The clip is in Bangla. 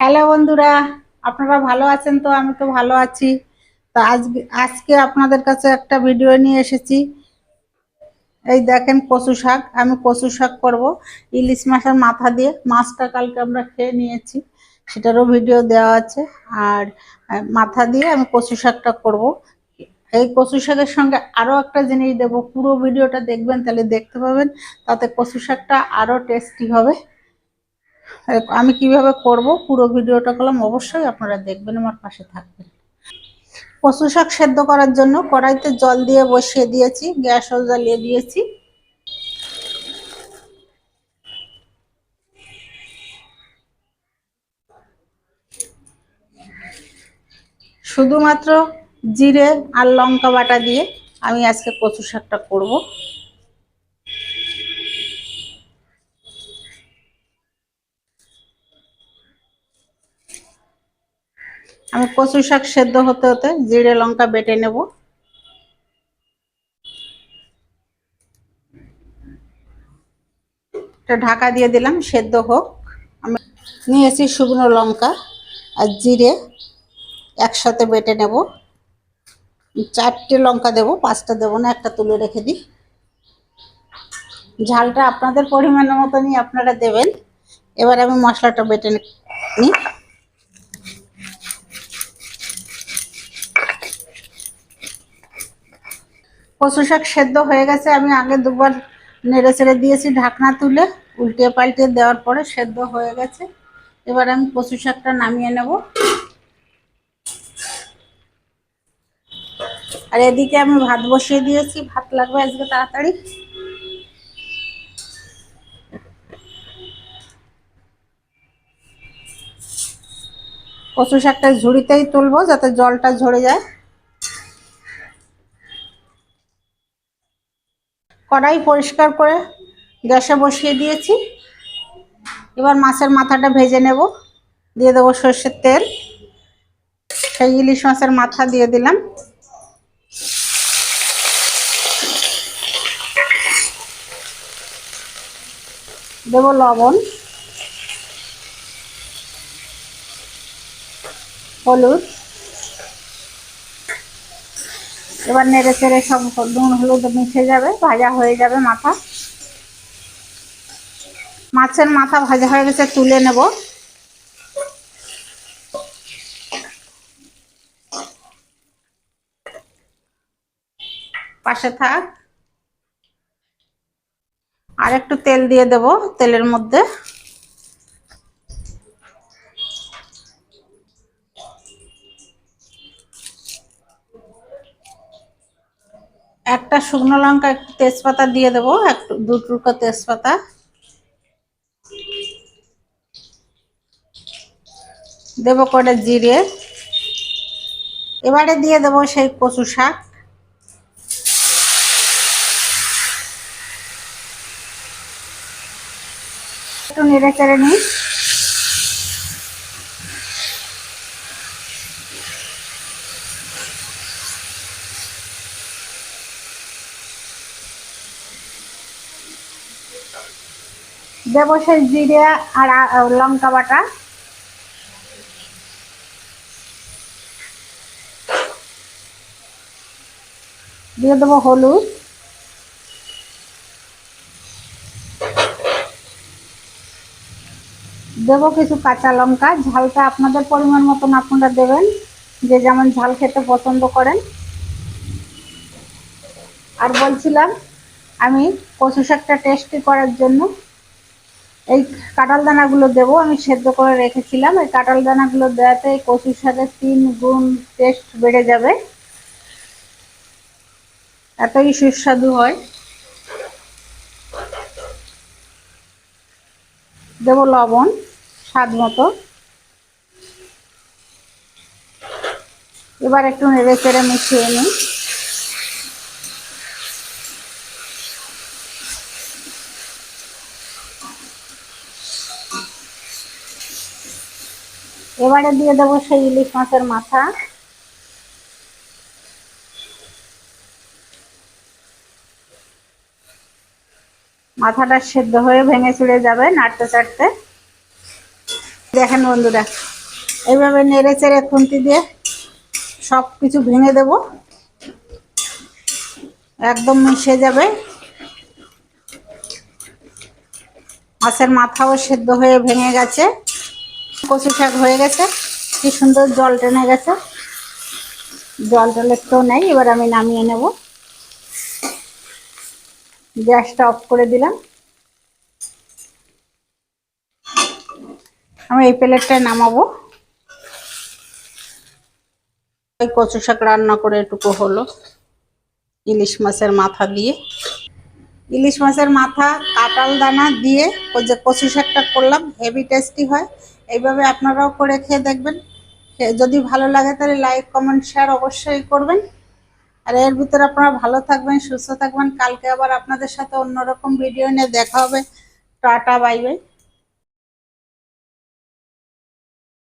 হ্যালো বন্ধুরা, আপনারা ভালো আছেন তো? আমি তো ভালো আছি। তো আজ আজকে আপনাদের কাছে একটা ভিডিও নিয়ে এসেছি। এই দেখেন কচু শাক, আমি কচু শাক করব। ইলিশ মাছের মাথা দিয়ে মাছটা কালকে আমরা খেয়ে নিয়েছি, সেটারও ভিডিও দেওয়া আছে। আর মাথা দিয়ে আমি কচু শাকটা করব। এই কচু শাকের সঙ্গে আরও একটা জিনিস দেবো। পুরো ভিডিওটা দেখবেন, তাহলে দেখতে পাবেন, তাতে কচু শাকটা আরও টেস্টি হবে। আমি কীভাবে করব পুরো ভিডিওটা করলাম, অবশ্যই আপনারা দেখবেন, আমার পাশে থাকবেন। কচু শাক সেদ্ধ করার জন্য কড়াইতে জল দিয়ে বসিয়ে দিয়েছি গ্যাসও জ্বালিয়ে দিয়েছি। শুধুমাত্র জিরে আর লঙ্কা বাটা দিয়ে আমি আজকে কচু শাকটা করব। আমি কচু শাক সেদ্ধ হতে হতে জিরে, লঙ্কা বেটে নেব। ঢাকা দিয়ে দিলাম, সেদ্ধ হোক। আমি নিয়েছি শুকনো লঙ্কা আর জিরে একসাথে বেটে নেব। চারটে লঙ্কা দেব, পাঁচটা দেবো না, একটা তুলে রেখে দিই। ঝালটা আপনাদের পরিমাণের মতনই আপনারা দেবেন। এবার আমি মশলাটা বেটে নিই কচু শাক সেদ্ধ হয়ে গেছে। আমি আগে দুবার নেড়ে ছেড়ে দিয়েছি ঢাকনা তুলে, উল্টে পাল্টে দেওয়ার পরে সেদ্ধ হয়ে গেছে। এবার আমি কচু শাকটা নামিয়ে নেব। আর এদিকে আমি ভাত বসিয়ে দিয়েছি। ভাত লাগবে আজকে তাড়াতাড়ি। কচু শাকটা ঝুড়িতেই তুলবো যাতে জলটা ঝরে যায়। কড়াই পরিষ্কার করে গ্যাসে বসিয়ে দিয়েছি। এবার মাছের মাথাটা ভেজে নেব। দিয়ে দেবো সর্ষের তেল। সেই ইলিশ মাছের মাথা দিয়ে দিলাম। দেব লবণ, হলুদ এবার নেড়ে চেড়ে সব নুন, হলুদ মিশে যাবে, ভাজা হয়ে যাবে মাথা। মাছের মাথা ভাজা হয়ে গেছে, তুলে নেব। পাশে থাক। আর একটু তেল দিয়ে দেব, তেলের মধ্যে। একটা শুকনো লঙ্কা একটু তেজপাতা দিয়ে দেবো, একটু দু টুকরো তেজপাতা। দেবো করে জিরে। এবারে দিয়ে দেবো সেই কচু শাক। একটু নেড়ে চেড়ে নিই। দেবো সেই জিরে আর লঙ্কা বাটা। দিয়ে দেবো হলুদ। দেবো কিছু কাঁচা লঙ্কা। ঝালটা আপনাদের পরিমাণ মতন আপনারা দেবেন। যে যেমন ঝাল খেতে পছন্দ করেন। আর বলছিলাম, আমি কচু শাকটা টেস্টি করার জন্য এই কাঁঠাল দানাগুলো দেবো, আমি সেদ্ধ করে রেখেছিলাম। এই কাঁঠাল দানাগুলো দেওয়াতে এই কচু শাকের তিন গুণ টেস্ট বেড়ে যাবে। এতই সুস্বাদু হয়। দেবো লবণ, স্বাদ মতো। এবার একটু নেড়ে চেড়ে মিশিয়ে নিই। এবারে দিয়ে দেবো সেই ইলিশ মাছের মাথা। মাথাটা সেদ্ধ হয়ে ভেঙে চুড়ে যাবে নাড়তে চাড়তে। দেখেন বন্ধুরা এইভাবে নেড়ে চেড়ে খুন্তি দিয়ে সব কিছু ভেঙে দেব। একদম মিশে যাবে। মাছের মাথাও সেদ্ধ হয়ে ভেঙে গেছে। কচু শাক হয়ে গেছে। কি সুন্দর জল টেনে গেছে। জল টল একটু নেই, এবার আমি নামিয়ে নেব। গ্যাসটা অফ করে দিলাম। আমি এই প্লেটটায় নামাবো। এই কচু শাক রান্না করে এটুকু হলো ইলিশ মাছের মাথা দিয়ে। ইলিশ মাছের মাথা কাটাল দানা দিয়ে ওই যে কচু শাকটা করলাম, হেভি টেস্টি হয়। এইভাবে আপনারাও করে খেয়ে দেখবেন। যদি ভালো লাগে তাহলে লাইক কমেন্ট শেয়ার অবশ্যই করবেন। আর এর ভিতরে আপনারা ভালো থাকবেন, সুস্থ থাকবেন। কালকে আবার আপনাদের সাথে অন্যরকম ভিডিও নিয়ে দেখা হবে। Tata bye bye